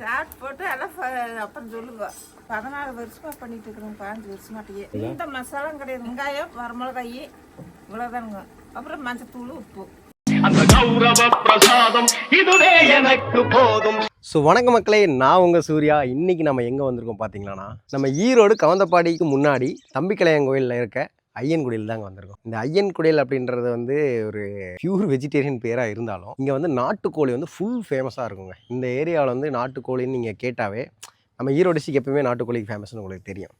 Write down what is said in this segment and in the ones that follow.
Chat போட்டு எல்லாம் அப்புறம் சொல்லுங்க. பதினாலு வருஷமா பண்ணிட்டு இருக்கிறோம் பதினஞ்சு வருஷமாட்டியே. இந்த மசாலாம் கிடையாது. வெங்காயம் வரமிளகாய் இவ்வளோதானுங்க அப்புறம் மஞ்சத்தூள் உப்பு. அந்த கௌரவ பிரசாதம் இதுவே எனக்கு போதும். ஸோ வணக்க மக்களே. நான் உங்கள் சூர்யா. இன்னைக்கு நம்ம எங்கே வந்திருக்கோம் பார்த்தீங்களாண்ணா நம்ம ஈரோடு கவந்தப்பாடிக்கு முன்னாடி தம்பிக்கலையன் கோயிலில் இருக்க ஐயன்குடியில் தாங்க வந்திருக்கோம். இந்த ஐயன்குடியில் அப்படின்றது வந்து ஒரு பியூர் வெஜிடேரியன் பேராக இருந்தாலும் இங்கே வந்து நாட்டுக்கோழி வந்து ஃபுல் ஃபேமஸாக இருக்குங்க. இந்த ஏரியாவில் வந்து நாட்டுக்கோழின்னு நீங்கள் கேட்டாவே நம்ம ஈரோடு டிஸ்ட்ரிக் எப்பவுமே நாட்டுக்கோழிக்கு ஃபேமஸ்னு உங்களுக்கு தெரியும்.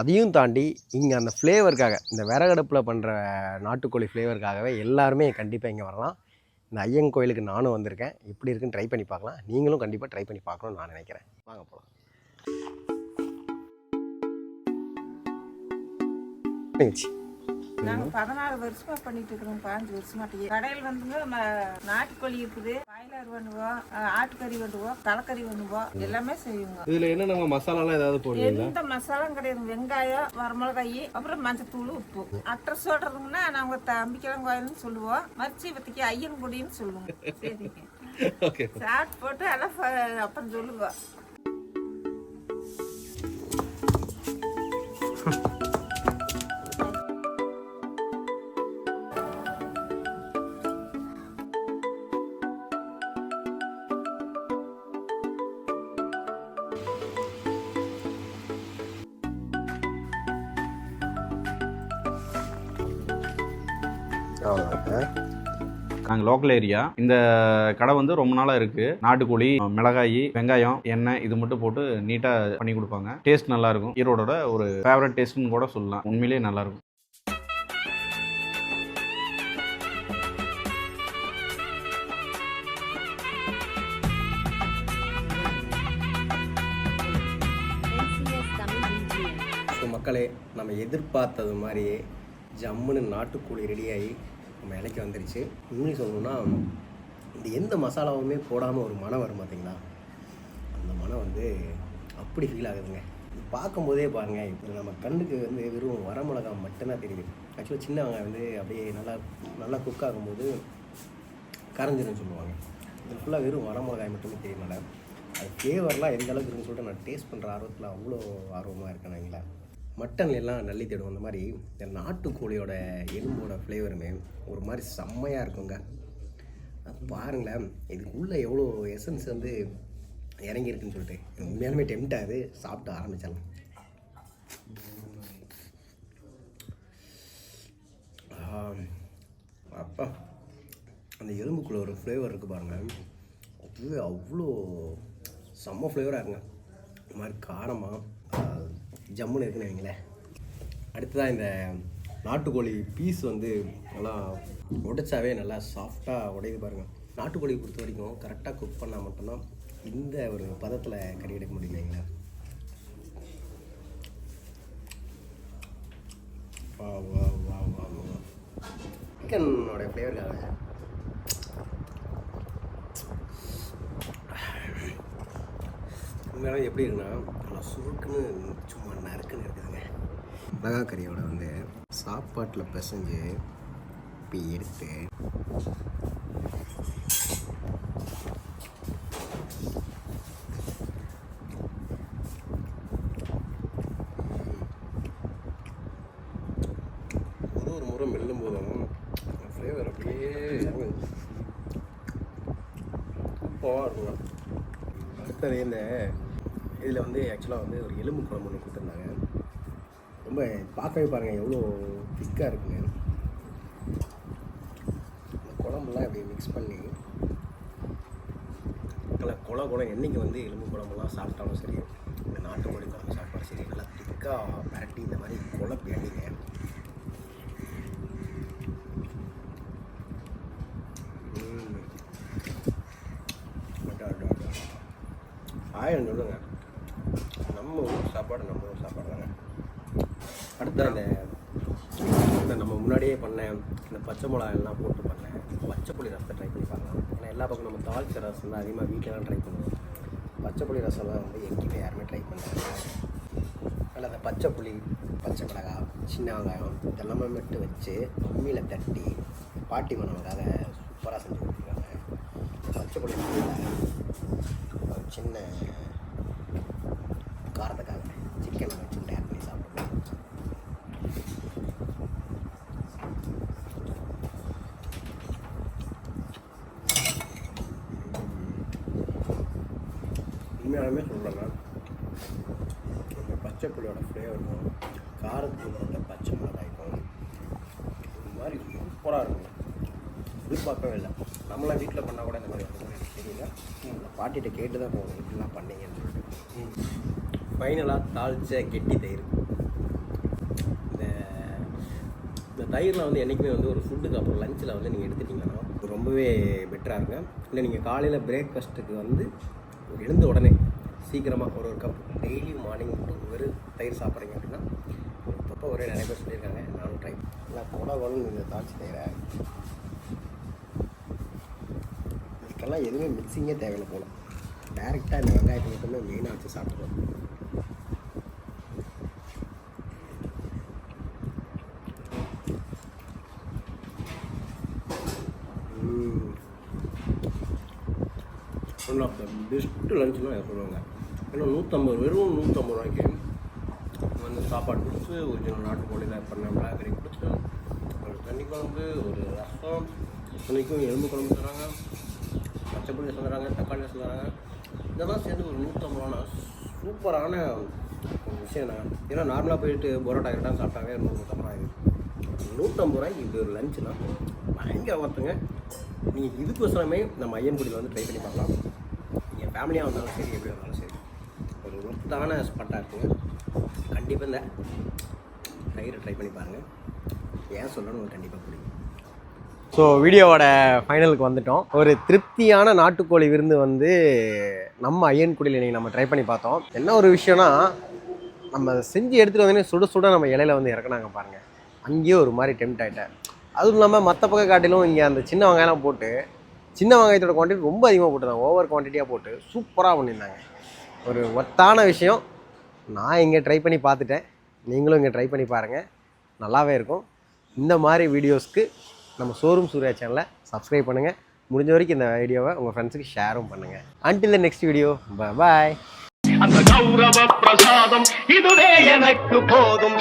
அதையும் தாண்டி இங்கே அந்த ஃப்ளேவருக்காக இந்த விறகடுப்பில் பண்ணுற நாட்டுக்கோழி ஃப்ளேவருக்காகவே எல்லாருமே கண்டிப்பாக இங்கே வரலாம். இந்த ஐயன் கோயிலுக்கு நானும் வந்திருக்கேன். எப்படி இருக்குன்னு ட்ரை பண்ணி பார்க்கலாம். நீங்களும் கண்டிப்பாக ட்ரை பண்ணி பார்க்கணும்னு நான் நினைக்கிறேன். வாங்க போகலாம் நாங்கள் பதினாலு வருஷமா பண்ணிட்டு இருக்கிறோம் பதினஞ்சு வருஷமாட்டியே கடையில் வந்துங்க நம்ம நாட்டுக்கோழி இருக்குது. பாய்லர் பண்ணுவோம் ஆட்டுக்கறி பண்ணுவோம் தலைக்கறி பண்ணுவோம் எல்லாமே செய்வோங்க. இதுல என்னென்ன மசாலாலாம் ஏதாவது போடுவீங்களா? எந்த மசாலாம் கிடையாது. வெங்காயம் வரமிளகாய் அப்புறம் மஞ்சத்தூள் உப்பு. அட்ரஸ் சொல்றதுங்கன்னா நாங்க தம்பிக்கலாம் கோயில்னு சொல்லுவோம். மரிச்சி பத்திக்கு ஐயன் குடின்னு சொல்லுவோம். சரிங்க. சாட் போட்டு எல்லாம் அப்புறம் நாங்கள் லோக்கல் ஏரியா இந்த கடை வந்து ரொம்ப நாளாக இருக்குது நாட்டுக்கோழி மிளகாய் வெங்காயம் எண்ணெய் இது மட்டும் போட்டு நீட்டாக பண்ணி கொடுப்பாங்க. டேஸ்ட் நல்லா இருக்கும். ஈரோடோட ஒரு ஃபேவரட் டேஸ்ட்னு கூட சொல்லலாம். உண்மையிலேயே நல்லா இருக்கும். ஸோ மக்களே நம்ம எதிர்பார்த்தது மாதிரியே ஜம்முன்னு நாட்டுக்கோழி ரெடியாகி நம்ம இலைக்கு வந்துருச்சு. இன்னும் சொல்லணும்னா இந்த எந்த மசாலாவுமே போடாமல் ஒரு மனம் வரும் பார்த்தீங்களா அந்த மனம் வந்து அப்படி ஃபீல் ஆகுதுங்க. பார்க்கும்போதே பாருங்கள் இப்போ நம்ம கண்ணுக்கு வந்து வெறும் வரமிளகா மட்டும்தான் தெரியுது. ஆக்சுவலாக சின்ன வெங்காயம் வந்து அப்படியே நல்லா நல்லா குக் ஆகும்போது கரைஞ்சிருன்னு சொல்லுவாங்க. இது ஃபுல்லாக வெறும் வரமிளகாய் மட்டுமே தெரியனால அது ஃப்ளேவர்லாம் எந்த அளவுக்கு இருக்குன்னு சொல்லிட்டு நான் டேஸ்ட் பண்ணுற ஆர்வத்தில் அவ்வளோ ஆர்வமாக இருக்கேன் மட்டன்ல எல்லாம் நல்லி தேடும் அந்த மாதிரி இந்த நாட்டுக்கோழியோட எலும்போட ஃப்ளேவருமே ஒரு மாதிரி செம்மையாக இருக்குங்க. பாருங்களேன் இதுக்குள்ளே எவ்வளோ எசன்ஸ் வந்து இறங்கியிருக்குன்னு சொல்லிட்டு. உண்மையாலுமே டெம்ட் ஆகுது சாப்பிட்டு ஆரம்பிச்சிடலாம். அப்பா அந்த எலும்புக்குள்ளே ஒரு ஃப்ளேவர் இருக்குது பாருங்கள் அவ்வளோ அவ்வளோ செம்ம ஃப்ளேவராக இருக்குங்க. இந்த மாதிரி காரமாக ஜம்முன்னு இருக்குன்னு வைங்களேன் அடுத்ததாக இந்த நாட்டுக்கோழி பீஸ் வந்து நல்லா உடைச்சாவே நல்லா சாஃப்டாக உடையுது பாருங்கள் நாட்டுக்கோழி பொறுத்த வரைக்கும் கரெக்டாக குக் பண்ணால் மட்டும்தான் இந்த ஒரு பதத்தில் கறி எடுக்க முடியும் வா வா வா வா வா. சிக்கனோட ஃப்ளேவருக்காக உண்மையாக எப்படி இருக்குன்னா நல்லா சுருக்குன்னு சும்மா நறுக்குன்னு இருக்குதுங்க. மிளகா வந்து சாப்பாட்டில் பிசைஞ்சு இப்படி எடுத்து ஒரு ஒரு முறை மெல்லும் போதும் ஃப்ளேவர் அப்படியே இறங்குது. சூப்பராக இருக்குங்க. அடுத்தது இந்த இதில் வந்து ஆக்சுவலாக வந்து ஒரு எலும்பு குழம்பு ஒன்று கொடுத்துருந்தாங்க. ரொம்ப பார்க்கவே பாருங்கள் எவ்வளோ திக்காக இருக்குங்க. இந்த குழம்புலாம் இப்படி மிக்ஸ் பண்ணி நல்லா குழ குளம் என்றைக்கு வந்து எலும்பு குழம்புலாம் சாப்பிட்டாலும் சரி இந்த நாட்டுக்கோழி குழம்பு சாப்பிட்டாலும் சரி நல்லா திக்காக பரட்டி இந்த மாதிரி குழம்பு அடிங்க ஆயிரம் சொல்லுங்க நம்ம ஊர் சாப்பாடு நம்ம ஊர் சாப்பாடு தாங்க அடுத்த அந்த இந்த நம்ம முன்னாடியே பண்ண இந்த பச்சை மிளகாய் எல்லாம் போட்டு பண்ணேன் பச்சை புளி ரசத்தை ட்ரை பண்ணி பார்க்கலாம். ஏன்னா எல்லா பக்கம் நம்ம தாளிச்ச ரசம் தான் அதிகமாக வீட்டிலலாம் ட்ரை பண்ணுவோம். பச்சை புளி ரசம்லாம் வந்து எங்கேயுமே யாருமே ட்ரை பண்ணுறாங்க அதில் அந்த பச்சை புளி பச்சை மிளகாய் சின்ன வெங்காயம் இதெல்லாமே மட்டும் வச்சு அம்மியில் தட்டி பாட்டி மனவங்காக சூப்பராக செஞ்சு கொடுத்துருக்காங்க. பச்சை புளி சின்ன உண்மையாலுமே சொல்கிறேன்னா இந்த பச்சை புளியோட ஃப்ளேவரும் காரத்துக்கு அந்த பச்சை மிளகாய்க்கும் இது மாதிரி சூப்பராக இருக்கும். எதிர்பார்க்கவே இல்லை. நம்மளாம் வீட்டில் பண்ணால் கூட இந்த மாதிரி வந்து எனக்கு தெரியல. உங்களை பாட்டிகிட்ட கேட்டு தான் போகணும். இப்படிலாம் பண்ணீங்கன்னு சொல்லிட்டு. ஃபைனலாக தாளிச்ச கெட்டி தயிர். இந்த இந்த தயிரில் வந்து என்றைக்குமே வந்து ஒரு ஃபுட்டுக்கு அப்புறம் லஞ்சில் வந்து நீங்கள் எடுத்துட்டிங்கன்னா ரொம்பவே பெட்டராக இருக்கும். இல்லை நீங்கள் காலையில் பிரேக்ஃபாஸ்ட்டுக்கு வந்து எழுந்த உடனே சீக்கிரமாக ஒரு ஒரு கப் டெய்லி மார்னிங் மட்டும் வெறும் தயிர் சாப்பிட்றீங்க அப்படின்னா இப்போ ஒரே நிறைய பேர் சொல்லியிருக்காங்க. நானும் ட்ரை நான் கொடை கொடன்னு இந்த தாட்சி தயிரை இதுக்கெல்லாம் எதுவுமே மிக்சிங்கே தேவையில்லை போகலாம் டேரெக்டாக இந்த வெங்காயத்தை மட்டுமே மெயினாக வச்சு சாப்பிடுவோம் ஒன் ஆஃப் த பெஸ்ட்டு லஞ்சுன்னு அதை சொல்லுவாங்க ஏன்னா நூற்றம்பது வெறும் நூற்றம்பது ரூபாய்க்கு வந்து சாப்பாடு கொடுத்து ஒரிஜினல் நாட்டுக்கோழியில் பண்ண மிளகாய் கொடுத்து ஒரு தண்ணி குழம்பு ஒரு ரசம் இத்தனைக்கும் எலும்பு குழம்பு தராங்க பச்சை புளி தராங்க தக்காளி ரசம் தராங்க இதெல்லாம் சேர்ந்து ஒரு நூற்றம்பது ரூபானா சூப்பரான ஒரு விஷயம் தான் ஏன்னா நார்மலாக போயிட்டு பரோட்டா கிட்ட சாப்பிட்டாவே நூறு நூற்றம்பது ரூபாய் ரூபாய்க்கு இது ஒரு லஞ்சுனா பயங்கர ஒருத்தங்க நீங்கள் இதுக்கோசரமே நம்ம ஐயன்குடியில் வந்து ட்ரை பண்ணி பார்க்கலாம். நீங்கள் ஃபேமிலியாக வந்தாலும் சரி எப்படி வந்தாலும் சரி. ஒரு ஒர்த்தான ஸ்பாட்டாக இருக்குங்க. கண்டிப்பாக இந்த டயரை ட்ரை பண்ணி பாருங்கள் ஏன் சொல்லணும் உங்களுக்கு கண்டிப்பாக பிடிக்கும் ஸோ வீடியோவோட ஃபைனலுக்கு வந்துட்டோம். ஒரு திருப்தியான நாட்டுக்கோழி விருந்து வந்து நம்ம ஐயன்குடியில் இன்றைக்கி நம்ம ட்ரை பண்ணி பார்த்தோம். என்ன ஒரு விஷயம்னா நம்ம செஞ்சு எடுத்துகிட்டு வந்தோடனே சுட சுட நம்ம இலையில வந்து இறக்குனாங்க பாருங்கள் அங்கேயே ஒரு மாதிரி டெம்ட் ஆகிட்டேன் அதுவும் இல்லாமல் மற்ற பக்கம் காட்டிலும் இங்கே அந்த சின்ன வெங்காயம்லாம் போட்டு சின்ன வெங்காயத்தோட குவான்டிட்டி ரொம்ப அதிகமாக போட்டுருந்தாங்க. ஓவர் குவான்டிட்டியாக போட்டு சூப்பராக பண்ணியிருந்தாங்க. ஒரு ஒத்தான விஷயம். நான் இங்கே ட்ரை பண்ணி பார்த்துட்டேன். நீங்களும் இங்கே ட்ரை பண்ணி பாருங்கள் நல்லாவே இருக்கும். இந்த மாதிரி வீடியோஸ்க்கு நம்ம ஷோரூம் சூர்யா சேனலை சப்ஸ்கிரைப் பண்ணுங்கள் முடிஞ்ச வரைக்கும் இந்த வீடியோவை உங்கள் ஃப்ரெண்ட்ஸுக்கு ஷேரும் பண்ணுங்கள் until the next video bye அந்த கௌரவ பிரசாதம் இதுவே எனக்கு போதும்.